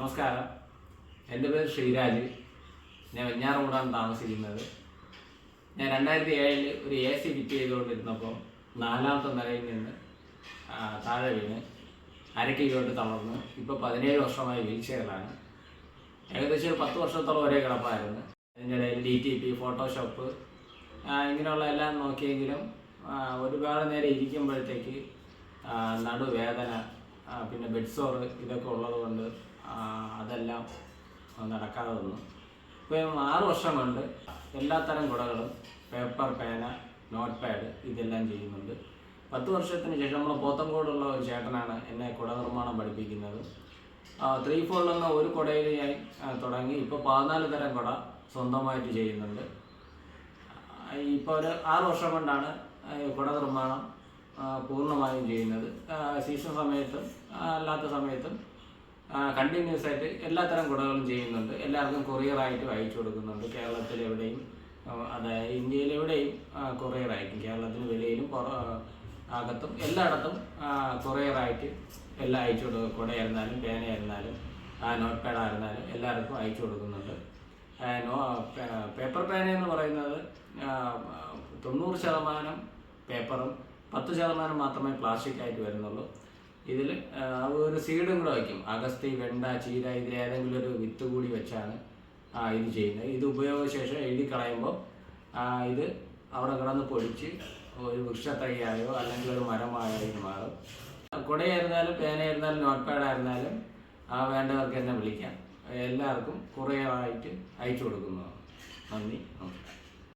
നമസ്കാരം. എന്റെ പേര് ശ്രീരാജ്. ഞാൻ വെഞ്ഞാറമൂടാണ് താമസിക്കുന്നത്. ഞാൻ രണ്ടായിരത്തി ഏഴിൽ ഒരു എ സി ഫിറ്റ് ചെയ്തുകൊണ്ടിരുന്നപ്പോൾ നാലാമത്തെ നിലയിൽ നിന്ന് താഴെ വീണ് അരക്കിലോട്ട് തളർന്നു. ഇപ്പോൾ പതിനേഴ് വർഷമായി വീൽ ചെയറിലാണ്. ഏകദേശം ഒരു പത്ത് വർഷത്തോളം ഒരേ കിടപ്പായിരുന്നു. അതിനിടയിൽ ഡി ടി പി ഫോട്ടോഷോപ്പ് ഇങ്ങനെയുള്ള എല്ലാം നോക്കിയെങ്കിലും ഒരുപാട് നേരം ഇരിക്കുമ്പോഴത്തേക്ക് നടുവേദന പിന്നെ ബെഡ് സോർ ഇതൊക്കെ ഉള്ളത് കൊണ്ട് ആ, അതെല്ലാം നടക്കാതെ വന്നു ഇപ്പോൾ ആറ് വർഷം കൊണ്ട് എല്ലാത്തരം കുടകളും പേപ്പർ പേന നോട്ട് പാഡ് ഇതെല്ലാം ചെയ്യുന്നുണ്ട്. പത്ത് വർഷത്തിന് ശേഷം നമ്മൾ പോത്തങ്കോടുള്ള ഒരു ചേട്ടനാണ് എന്നെ കുട നിർമ്മാണം പഠിപ്പിക്കുന്നത്. ത്രീ ഫോൾഡ് എന്ന ഒരു കുടയിൽ ഞാൻ തുടങ്ങി. ഇപ്പോൾ പതിനാല് തരം കുട സ്വന്തമായിട്ട് ചെയ്യുന്നുണ്ട്. ഇപ്പോൾ ഒരു ആറ് വർഷം കൊണ്ടാണ് കുട നിർമ്മാണം പൂർണമായും ചെയ്യുന്നത്. സീസൺ സമയത്തും അല്ലാത്ത സമയത്തും കണ്ടിന്യൂസ് ആയിട്ട് എല്ലാത്തരം കുടകളും ചെയ്യുന്നുണ്ട്. എല്ലാവർക്കും കൊറിയറായിട്ട് അയച്ചു കൊടുക്കുന്നുണ്ട്. കേരളത്തിലെവിടെയും അതായത് ഇന്ത്യയിലെവിടെയും കൊറിയറായിരിക്കും കേരളത്തിന് വെളിയിലും അകത്തും എല്ലായിടത്തും കൊറിയറായിട്ട് എല്ലാം അയച്ചു കൊടുക്കും കുടയായിരുന്നാലും പേനയായിരുന്നാലും നോട്ട് പാഡ് ആയിരുന്നാലും എല്ലാവർക്കും അയച്ചു കൊടുക്കുന്നുണ്ട്. പേപ്പർ പേന എന്ന് പറയുന്നത് തൊണ്ണൂറ് ശതമാനം പേപ്പറും പത്ത് ശതമാനം മാത്രമേ പ്ലാസ്റ്റിക് ആയിട്ട് വരുന്നുള്ളൂ. ഇതിൽ ഒരു സീഡും കൂടെ വയ്ക്കും. അഗസ്തി വെണ്ട ചീര ഇതിൽ ഏതെങ്കിലും ഒരു വിത്ത് കൂടി വെച്ചാണ് ഇത് ചെയ്യുന്നത്. ഇത് ഉപയോഗിച്ച ശേഷം എഴുതി കളയുമ്പോൾ ഇത് അവിടെ കിടന്ന് പൊടിച്ച് ഒരു വൃക്ഷത്തൈയായോ അല്ലെങ്കിൽ ഒരു മരമായോ മാറും. കുടയായിരുന്നാലും പേനയായിരുന്നാലും നോട്ട് പാഡ് ആയിരുന്നാലും ആ വേണ്ടവർക്ക് എന്നെ വിളിക്കാം. എല്ലാവർക്കും കുറേ ആയിട്ട് അയച്ചു കൊടുക്കുന്നതാണ് നന്ദി നമസ്കാരം.